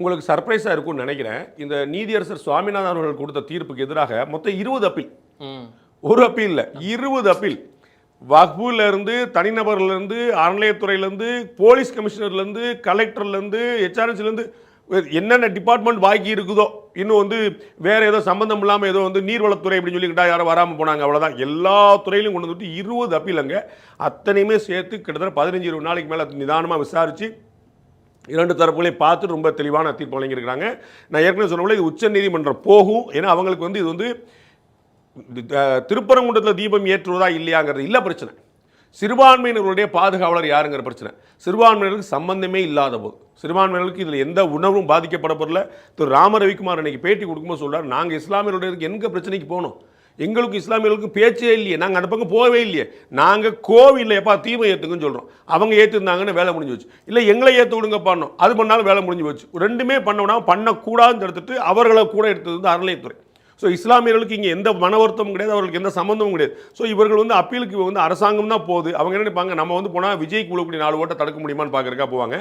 உங்களுக்கு சர்ப்ரைஸாக இருக்கும்னு நினைக்கிறேன். இந்த நீதியரசர் சுவாமிநாதன் அவர்கள் கொடுத்த தீர்ப்புக்கு எதிராக மொத்தம் இருபது அப்பீல் ஒரு அப்பீல் இல்லை இருபது அப்பீல் வக்புல இருந்து தனிநபர்ல இருந்து அறநிலையத்துறையில இருந்து போலீஸ் கமிஷனர்ல இருந்து கலெக்டர்ல இருந்து ஹெச்ஆர்எஸ்ல இருந்து என்னென்ன டிபார்ட்மெண்ட் பாக்கி இருக்குதோ இன்னும் வந்து வேற ஏதோ சம்பந்தம் இல்லாமல் ஏதோ வந்து நீர்வளத்துறை அப்படின்னு சொல்லிக்கிட்டா யாரும் வராமல் போனாங்க அவ்வளோதான் எல்லா துறையிலும் கொண்டு வந்துட்டு இருபது அப்பீலங்க அத்தனையுமே சேர்த்து கிட்டத்தட்ட பதினஞ்சு இருபது நாளைக்கு மேலே நிதானமாக விசாரிச்சு இரண்டு தரப்புகளையும் பார்த்து ரொம்ப தெளிவான தீர்ப்பு வழங்கியிருக்கிறாங்க. நான் ஏற்கனவே சொன்ன இது உச்ச நீதிமன்றம் போகும். ஏன்னா அவங்களுக்கு வந்து இது வந்து திருப்பரங்குன்றத்தில் தீபம் ஏற்றுவதா இல்லையாங்கிறது இல்லை பிரச்சனை. சிறுபான்மையினருடைய பாதுகாவலர் யாருங்கிற பிரச்சனை. சிறுபான்மையினருக்கு சம்பந்தமே இல்லாத போது சிறுபான்மையினருக்கு இதில் எந்த உணர்வும் பாதிக்கப்பட பொருளை திரு. ராம ரவிக்குமார் இன்னைக்கு பேட்டி கொடுக்கும்போது சொல்கிறார் நாங்கள் இஸ்லாமியருடைய எங்கே பிரச்சனைக்கு போகணும் எங்களுக்கு இஸ்லாமியர்களுக்கு பேச்சே இல்லையே. நாங்கள் அந்த பக்கம் போகவே இல்லையே. நாங்கள் கோவிலில் எப்பா தீபம் ஏற்றுக்குன்னு சொல்கிறோம் அவங்க ஏற்றுருந்தாங்கன்னு வேலை முடிஞ்சு வச்சு இல்லை எங்களை ஏற்று விடுங்க பண்ணோம் அது பண்ணாலும் வேலை முடிஞ்சு போச்சு. ரெண்டுமே பண்ணோம்னா பண்ணக்கூடாதுன்னு எடுத்துட்டு அவர்களை கூட எடுத்தது வந்து அறநிலையத்துறை. ஸோ இஸ்லாமியர்களுக்கு இங்கே எந்த மன வருத்தமும் கிடையாது. அவர்களுக்கு எந்த சம்மந்தமும் கிடையாது. ஸோ இவர்கள் வந்து அப்பீலுக்கு வந்து அரசாங்கம் தான் போகுது. அவங்க என்ன நினைப்பாங்க? நம்ம வந்து போனால் விஜய்க்கு விழக்கூடிய நாலு ஓட்டை தடுக்க முடியுமான்னு பார்க்குறக்கா போவாங்க.